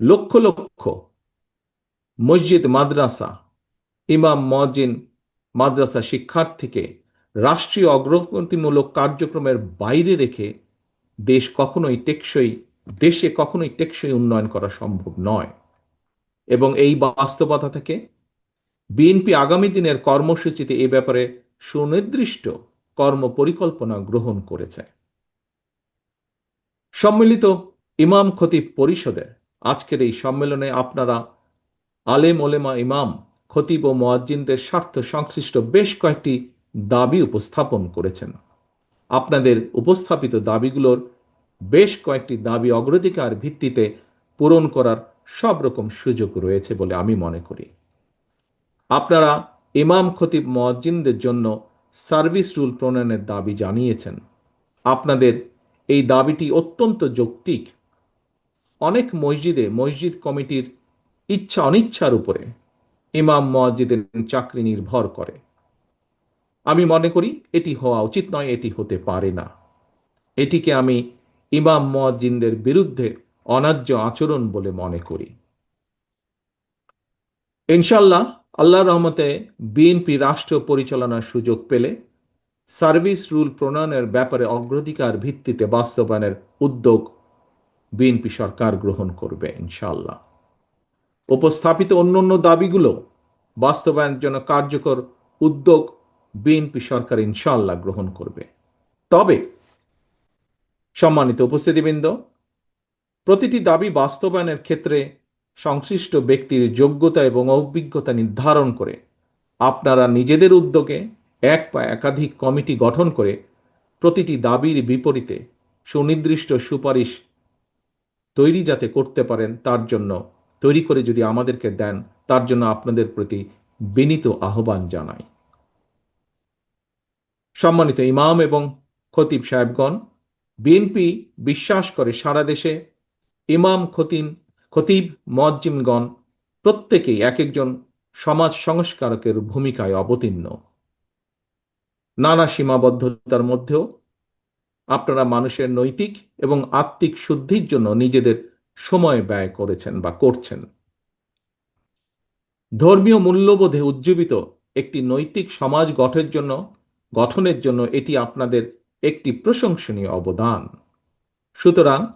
লক্ষ লক্ষ মসজিদ, মাদ্রাসা, ইমাম মজিন মাদ্রাসা শিক্ষার্থীকে রাষ্ট্রীয় অগ্রগতিমূলক কার্যক্রমের বাইরে রেখে দেশ কখনোই টেকসই, দেশে কখনোই টেকসই উন্নয়ন করা সম্ভব নয়। এবং এই বাস্তবতা থেকে বিএনপি আগামী দিনের কর্মসূচিতে এ ব্যাপারে সুনির্দিষ্ট কর্ম পরিকল্পনা গ্রহণ করেছে। সম্মিলিত ইমাম খতিব পরিষদের আজকের এই সম্মেলনে আপনারা আলেম, ওলেমা, ইমাম, খতিব ও মোয়াজ্জিনদের স্বার্থ সংশ্লিষ্ট বেশ কয়েকটি দাবি উপস্থাপন করেছেন। আপনাদের উপস্থাপিত দাবিগুলোর বেশ কয়েকটি দাবি অগ্রাধিকার ভিত্তিতে পূরণ করার সব রকম সুযোগ রয়েছে বলে আমি মনে করি। আপনারা ইমাম, খতিব, মোয়াজ্জিনদের জন্য সার্ভিস রুল প্রণয়নের দাবি জানিয়েছেন। আপনাদের এই দাবিটি অত্যন্ত যৌক্তিক অনেক মসজিদে, মসজিদ কমিটির ইচ্ছা অনিচ্ছার উপরে ইমাম মসজিদের চাকরি নির্ভর করে। আমি মনে করি এটি হওয়া উচিত নয়, এটি হতে পারে না। এটিকে আমি ইমাম মজ্জিনদের বিরুদ্ধে অনার্য আচরণ বলে মনে করি। ইনশাল্লাহ আল্লাহ রহমতে বিএনপি রাষ্ট্র পরিচালনার সুযোগ পেলে সার্ভিস রুল প্রণয়নের ব্যাপারে অগ্রাধিকার ভিত্তিতে বাস্তবায়নের উদ্যোগ বিএনপি সরকার গ্রহণ করবে ইনশাল্লাহ উপস্থাপিত অন্য অন্য দাবিগুলো বাস্তবায়নের জন্য কার্যকর উদ্যোগ বিএনপি সরকার ইনশাল্লাহ গ্রহণ করবে। তবে সম্মানিত উপস্থিতিবৃন্দ, প্রতিটি দাবি বাস্তবায়নের ক্ষেত্রে সংশ্লিষ্ট ব্যক্তির যোগ্যতা এবং অভিজ্ঞতা নির্ধারণ করে আপনারা নিজেদের উদ্যোগে এক বা একাধিক কমিটি গঠন করে প্রতিটি দাবির বিপরীতে সুনির্দিষ্ট সুপারিশ তৈরি যাতে করতে পারেন, তার জন্য, তৈরি করে যদি আমাদেরকে দেন, তার জন্য আপনাদের প্রতি বিনীত আহ্বান জানাই। সম্মানিত ইমাম এবং খতিব সাহেবগণ, বিএনপি বিশ্বাস করে সারা দেশে ইমাম, খতিন, খতিব মজ্জিমগণ প্রত্যেকেই এক একজন সমাজ সংস্কারকের ভূমিকায় অবতীর্ণ। নানা সীমাবদ্ধতার মধ্যেও আপনারা মানুষের নৈতিক এবং আত্মিক শুদ্ধির জন্য নিজেদের সময় ব্যয় করেছেন বা করছেন। ধর্মীয় মূল্যবোধে উজ্জীবিত একটি নৈতিক সমাজ গঠনের জন্য গঠনের জন্য এটি আপনাদের একটি প্রশংসনীয় অবদান। সুতরাং,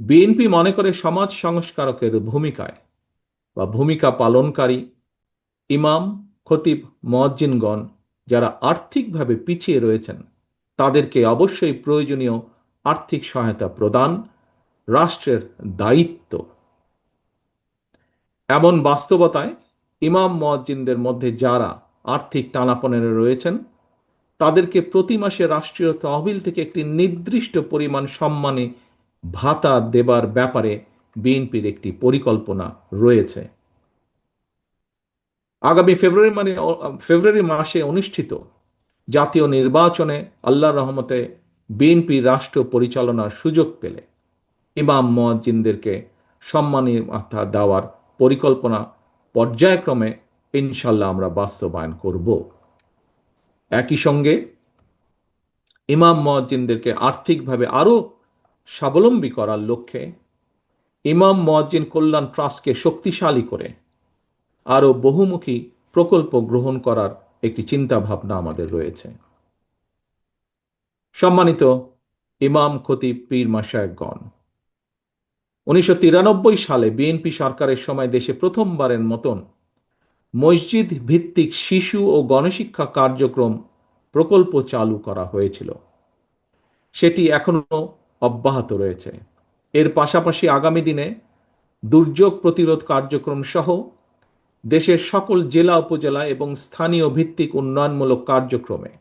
বিএনপি মনে করে সমাজ সংস্কারকের ভূমিকায় বা ভূমিকা পালনকারী, ইমাম, খতিব মজ্জিনগণ যারা আর্থিকভাবে পিছিয়ে রয়েছেন তাদেরকে অবশ্যই প্রয়োজনীয় আর্থিক সহায়তা প্রদান, রাষ্ট্রের দায়িত্ব। এমন বাস্তবতায় ইমাম মজ্জিনদের মধ্যে যারা আর্থিক টানাপনের রয়েছেন, তাদেরকে প্রতি মাসে রাষ্ট্রীয় তহবিল থেকে একটি নির্দিষ্ট পরিমাণ সম্মানে ভাতা দেবার ব্যাপারে বিএনপির একটি পরিকল্পনা রয়েছে। আগামী ফেব্রুয়ারি মানে ফেব্রুয়ারি মাসে অনুষ্ঠিত জাতীয় নির্বাচনে আল্লাহ রহমতে বিএনপি রাষ্ট্র পরিচালনার সুযোগ পেলে। ইমাম মজ্জিনদেরকে সম্মানী মাথা দেওয়ার পরিকল্পনা পর্যায়ক্রমে ইনশাল্লাহ আমরা বাস্তবায়ন করব। একই সঙ্গে ইমাম মজ্জিনদেরকে আর্থিকভাবে আরও স্বাবলম্বী করার লক্ষ্যে ইমাম মজ্জিন কল্যাণ ট্রাস্টকে শক্তিশালী করে আরও বহুমুখী প্রকল্প গ্রহণ করার একটি চিন্তা ভাবনা আমাদের রয়েছে। সম্মানিত ইমাম খতিব পীর মাসায়কগণ উনিশশো সালে বিএনপি সরকারের সময় দেশে প্রথমবারের মতন মসজিদ ভিত্তিক শিশু ও গণশিক্ষা কার্যক্রম প্রকল্প চালু করা হয়েছিল। সেটি এখনও অব্যাহত রয়েছে। এর পাশাপাশি আগামী দিনে দুর্যোগ প্রতিরোধ কার্যক্রম সহ দেশের সকল জেলা, উপজেলা এবং স্থানীয় ভিত্তিক উন্নয়নমূলক কার্যক্রমে।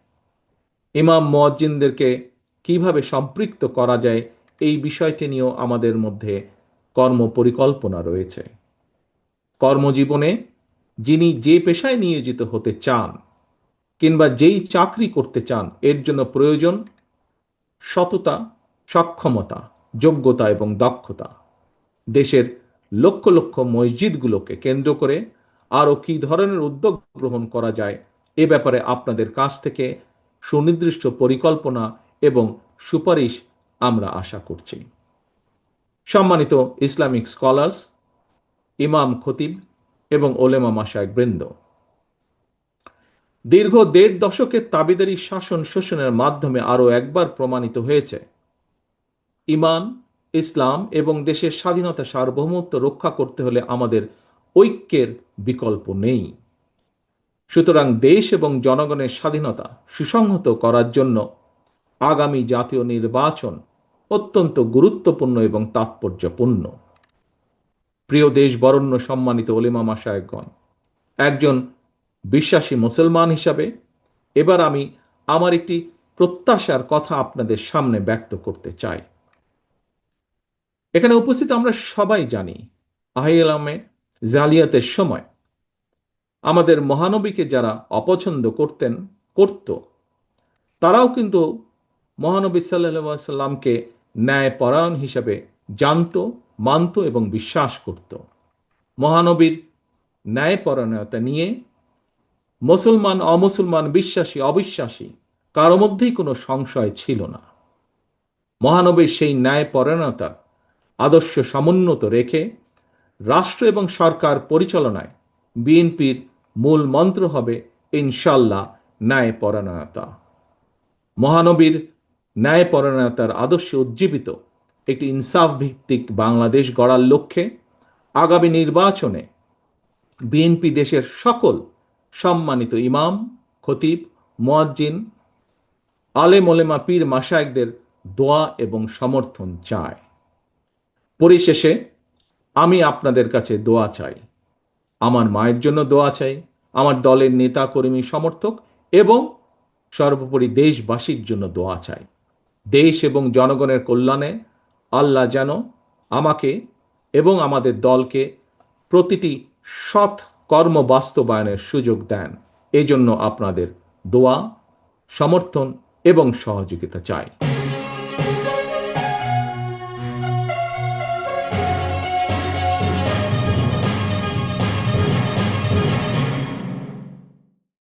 ইমাম মজ্জিনদেরকে কীভাবে সম্পৃক্ত করা যায়, এই বিষয়টি নিয়েও আমাদের মধ্যে কর্ম পরিকল্পনা রয়েছে। কর্মজীবনে যিনি যে পেশায় নিয়োজিত হতে চান কিংবা যেই চাকরি করতে চান, এর জন্য প্রয়োজন সততা, সক্ষমতা, যোগ্যতা এবং দক্ষতা। দেশের লক্ষ লক্ষ মসজিদগুলোকে কেন্দ্র করে আরও কী ধরনের উদ্যোগ গ্রহণ করা যায়? এ ব্যাপারে আপনাদের কাছ থেকে সুনির্দিষ্ট পরিকল্পনা এবং সুপারিশ আমরা আশা করছি। সম্মানিত ইসলামিক স্কলার্স, ইমাম খতিব এবং ওলেমা মাসায় বৃন্দ, দীর্ঘ দেড় দশকের তাবিদারি শাসন শোষণের মাধ্যমে আরও একবার প্রমাণিত হয়েছে। ইমান, ইসলাম এবং দেশের স্বাধীনতা সার্বভৌমত্ব রক্ষা করতে হলে আমাদের ঐক্যের বিকল্প নেই। সুতরাং দেশ এবং জনগণের স্বাধীনতা সুসংহত করার জন্য আগামী জাতীয় নির্বাচন অত্যন্ত গুরুত্বপূর্ণ এবং তাৎপর্যপূর্ণ। প্রিয় দেশ বরণ্য সম্মানিত ওলিমা মাসায়কগণ একজন বিশ্বাসী মুসলমান হিসাবে এবার আমি আমার একটি প্রত্যাশার কথা আপনাদের সামনে ব্যক্ত করতে চাই। এখানে উপস্থিত আমরা সবাই জানি আহিলামে জালিয়াতের সময়। আমাদের মহানবীকে যারা অপছন্দ করতেন, করত, তারাও কিন্তু মহানবী সাল্লামকে ন্যায়পরায়ণ হিসাবে জানত, মানত এবং বিশ্বাস করত। মহানবীর ন্যায়পরায়ণতা নিয়ে মুসলমান, অমুসলমান, বিশ্বাসী, অবিশ্বাসী, কারও মধ্যেই কোনো সংশয় ছিল না। মহানবীর সেই ন্যায়পরায়ণতার আদর্শ সমুন্নত রেখে রাষ্ট্র এবং সরকার পরিচালনায় বিএনপির মূল মন্ত্র হবে ইনশাল্লাহ ন্যায়পরায়ণতা। মহানবীর ন্যায়পরায়ণতার আদর্শে উজ্জীবিত একটি ইনসাফ ভিত্তিক বাংলাদেশ গড়ার লক্ষ্যে আগামী নির্বাচনে বিএনপি দেশের সকল সম্মানিত ইমাম, খতিব, মোয়াজ্জিন, আলেম ওলেমা পীর মাসায়কদের দোয়া এবং সমর্থন চায়। পরিশেষে আমি আপনাদের কাছে দোয়া চাই। আমার মায়ের জন্য দোয়া চাই, আমার দলের নেতা, কর্মী, সমর্থক এবং সর্বোপরি দেশবাসীর জন্য দোয়া চাই। দেশ এবং জনগণের কল্যাণে আল্লাহ যেন আমাকে এবং আমাদের দলকে প্রতিটি সৎ কর্ম বাস্তবায়নের সুযোগ দেন। এই জন্য আপনাদের দোয়া, সমর্থন এবং সহযোগিতা চাই।